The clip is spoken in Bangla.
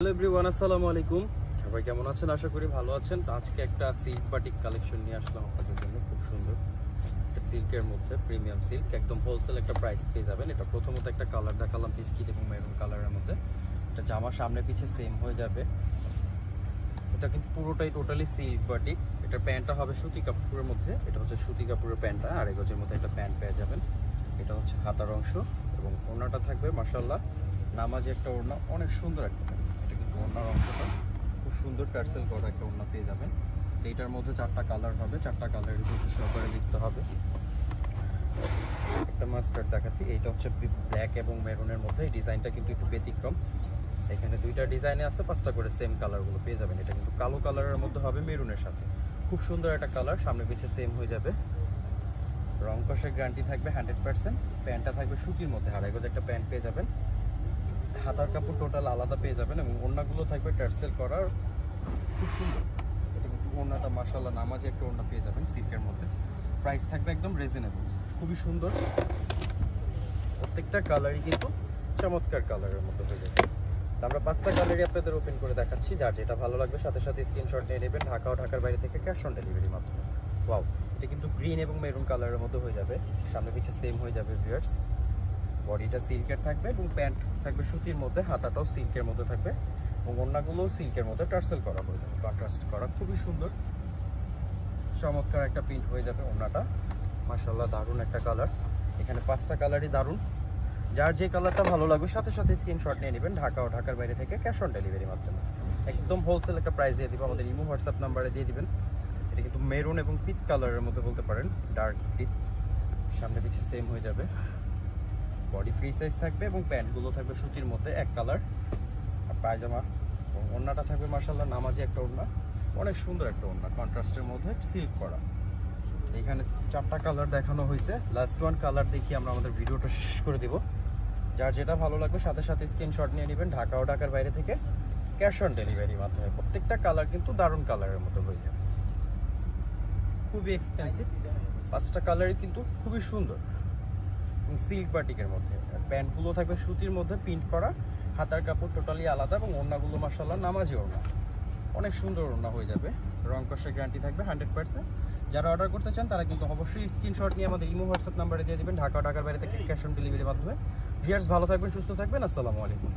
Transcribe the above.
হ্যালো এভরিওয়ান আসসালামু আলাইকুম। সবাই কেমন আছেন? আশা করি ভালো আছেন। আজকে একটা সিল্ক বাটিক কালেকশন নিয়ে আসলাম আপনাদের জন্য। খুব সুন্দর। সিল্কের মধ্যে প্রিমিয়াম সিল্ক একদম হোলসেল একটা প্রাইস পেয়ে যাবেন। এটা প্রথমত একটা কালার দেখালাম বিস্কিট এবং মেরুন কালারের মধ্যে। এটা জামা সামনে পিছে সেম হয়ে যাবে। এটা কিন্তু পুরোটাই টোটালি সিল্ক বাটিক এটা প্যান্টটা হবে সুতি কাপড়ের মধ্যে। এটা হচ্ছে সুতি কাপড়ের প্যান্টটা। আর এগোজের মধ্যে একটা প্যান্ট পেয়ে যাবেন। এটা হচ্ছে হাতার অংশ এবং ওড়নাটা থাকবে মার্শাল্লাহ নামাজি একটা ওড়না, অনেক সুন্দর একটা ওড়নার অংশটা খুব সুন্দর টার্সেল করা একটা ওড়না পেয়ে যাবেন। এইটার মধ্যে চারটা কালার হবে। চারটা কালারের কিছু সহকারে লিখতে হবে। একটা মাস্টার্ড দেখাচ্ছি। এইটা হচ্ছে ব্ল্যাক এবং মেরুনের মধ্যে। এই ডিজাইনটা কিন্তু একটু ব্যতিক্রম। এখানে দুইটা ডিজাইনে আছে, পাঁচটা করে সেম কালারগুলো পেয়ে যাবেন। এটা কিন্তু কালো কালারের মধ্যে হবে মেরুনের সাথে। খুব সুন্দর একটা কালার সামনে পিছিয়ে সেম হয়ে যাবে। রং কষের গ্যারান্টি থাকবে হান্ড্রেড পার্সেন্ট প্যান্টটা থাকবে সুতির মধ্যে। হারাই একটা প্যান্ট পেয়ে যাবেন। হাতার কাপড় টোটাল আলাদা পেয়ে যাবেন এবং ওড়নাগুলো থাকবে টার্সেল করার। খুব সুন্দর। এটা কিন্তু ওড়নাটা মার্শাল্লাহ নামাজে একটা ওড়না পেয়ে যাবেন সিল্কের মধ্যে। প্রাইস থাকবে একদম রিজনেবল খুবই সুন্দর। প্রত্যেকটা কালারই কিন্তু চমৎকার কালারের মতো হয়ে যাবে। আমরা পাঁচটা কালারই আপনাদের ওপেন করে দেখাচ্ছি। যার যেটা ভালো লাগবে সাথে সাথে স্ক্রিনশট নিয়ে নেবেন। ঢাকা ও ঢাকার বাইরে থেকে ক্যাশ অন ডেলিভারি মাধ্যমে। ওয়াও এটা কিন্তু গ্রিন এবং মেরুন কালারের মধ্যে হয়ে যাবে। সামনে পিছিয়ে সেম হয়ে যাবে ভিউয়ার্স বডিটা সিল্কের থাকবে এবং প্যান্ট থাকবে সুতির মধ্যে, হাতাটাও সিল্কের মধ্যে থাকবে এবং ওড়নাগুলোও সিল্কের মধ্যে টার্সেল করা হয়ে যাবে। কন্ট্রাস্ট করা খুবই সুন্দর। চমৎকার একটা প্রিন্ট হয়ে যাবে ওড়নাটা। মার্শাল্লাহ দারুণ একটা কালার এখানে পাঁচটা কালারই দারুণ। যার যে কালারটা ভালো লাগবে সাথে সাথে স্ক্রিনশট নিয়ে নেবেন ঢাকা ও ঢাকার বাইরে থেকে ক্যাশ অন ডেলিভারি মাধ্যমে। একদম হোলসেল একটা প্রাইস দিয়ে দিব, আমাদের ইমো হোয়াটসঅ্যাপ নাম্বারে দিয়ে দিবেন। এটা কিন্তু মেরুন এবং পিট কালারের মধ্যে বলতে পারেন ডার্ক পিট সামনে পিছিয়ে সেম হয়ে যাবে। বডি ফ্রি সাইজ থাকবে এবং প্যান্টগুলো থাকবে সুতির মধ্যে, এক কালার আর পায়জামা, এবং ওড়নাটা থাকবে মার্শাল্লাহ নামাজি একটা ওড়না, অনেক সুন্দর একটা ওড়না কন্ট্রাস্টের মধ্যে সিল্ক করা। এখানে চারটা কালার দেখানো হয়েছে। লাস্ট ওয়ান কালার দেখি আমরা আমাদের ভিডিওটা শেষ করে দিব। যার যেটা ভালো লাগবে সাথে সাথে স্ক্রিনশট নিয়ে নেবেন ঢাকা ও ঢাকার বাইরে থেকে ক্যাশ অন ডেলিভারির মাধ্যমে। প্রত্যেকটা কালার কিন্তু দারুণ কালারের মতো হয়ে যাবে। খুবই এক্সপেন্সিভ পাঁচটা কালারই কিন্তু খুবই সুন্দর। সিল্ক বাটিকের মধ্যে। প্যান্টগুলো থাকবে সুতির মধ্যে প্রিন্ট করা। হাতার কাপড় টোটালি আলাদা এবং ওড়নাগুলো মাসাল্লাহ নামাজি ওড়না। অনেক সুন্দর ওড়না হয়ে যাবে। রং কষের গ্যারান্টি থাকবে হান্ড্রেড পার্সেন্ট যারা অর্ডার করতে চান, তারা কিন্তু অবশ্যই স্ক্রিনশট নিয়ে আমাদের ইমো, হোয়াটসঅ্যাপ নাম্বারে দিয়ে দেবেন। ঢাকা ঢাকার বাইরে থেকে ক্যাশ অন ডেলিভারির মাধ্যমে। ভিয়ার্স ভালো থাকবেন, সুস্থ থাকবেন। আসসালামু আলাইকুম।